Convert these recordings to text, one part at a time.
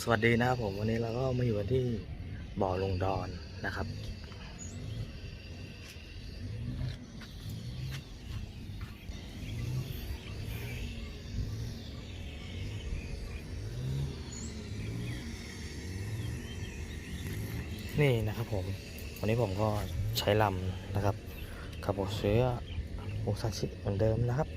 สวัสดีนะครับผมวันนี้เราก็มาอยู่กันที่บ่อลงดอนนะครับ นี่นะครับผม วันนี้ผมก็ใช้ลำนะครับขับรถเสื้อโอซาชิเหมือนเดิมนะครับ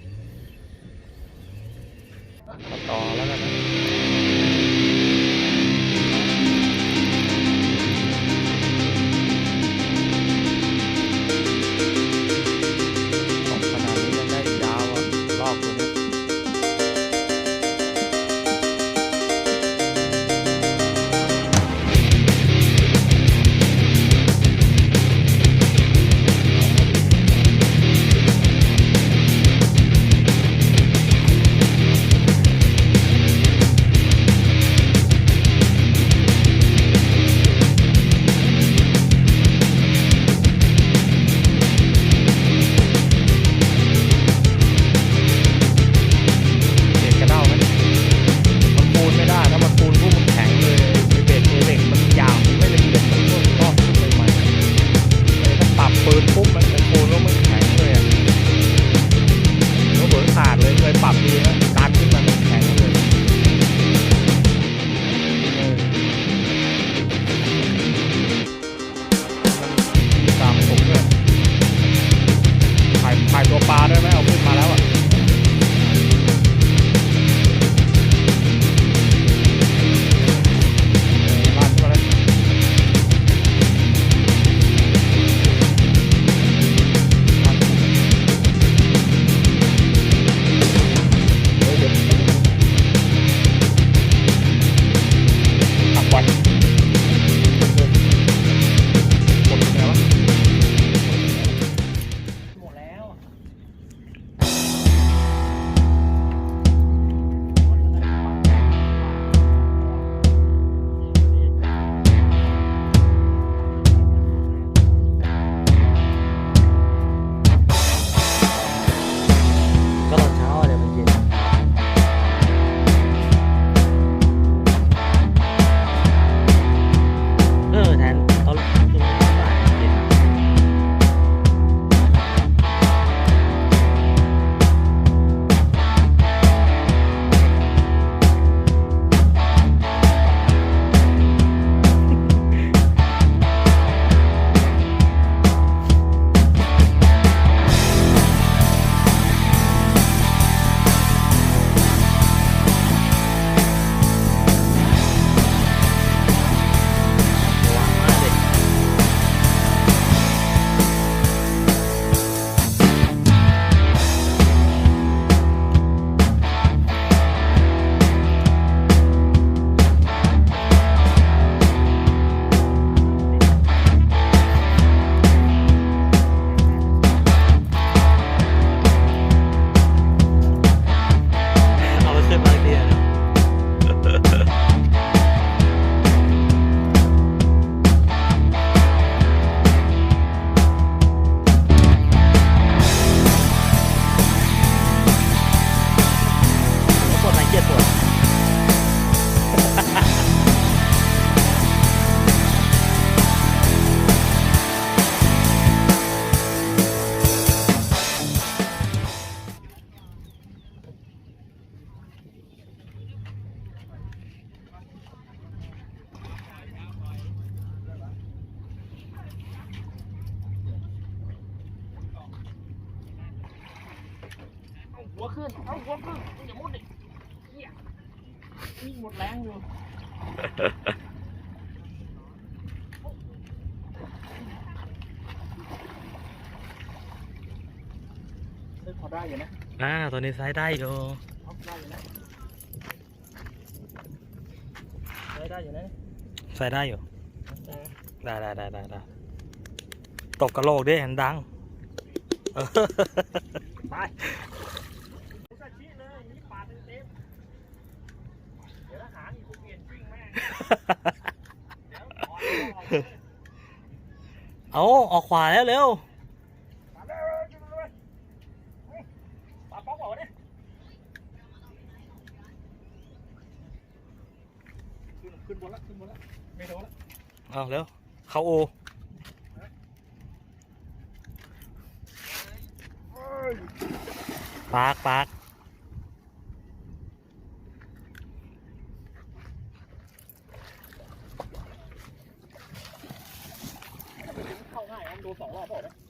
หัวขึ้นเอาหัวขึ้นอย่ามุดดิเหี้ยนี่หมดแรงอยู่เฮ้ยพอได้อยู่นะอ่าตัวนี้ไซส์ได้อยู่เอาได้อยู่นะได้ได้อยู่นะไซส์ได้อยู่ เออได้ได้ได้ได้ได้ตกกระโหลกดิเห็นดัง เออ ไปอุซาชิเลยอย่างนี้ปาดเต็มๆเดี๋ยวถ้าหางอีกกูเปลี่ยนวิ่งแม่ง เอาออกขวาแล้วเร็วปาดเลยจุดเลยปาดป๊อกบอกดิขึ้นขึ้นบนละขึ้นบนละไม่โดนละเอาแล้วเขาโอปากปาก เข้าง่ายมั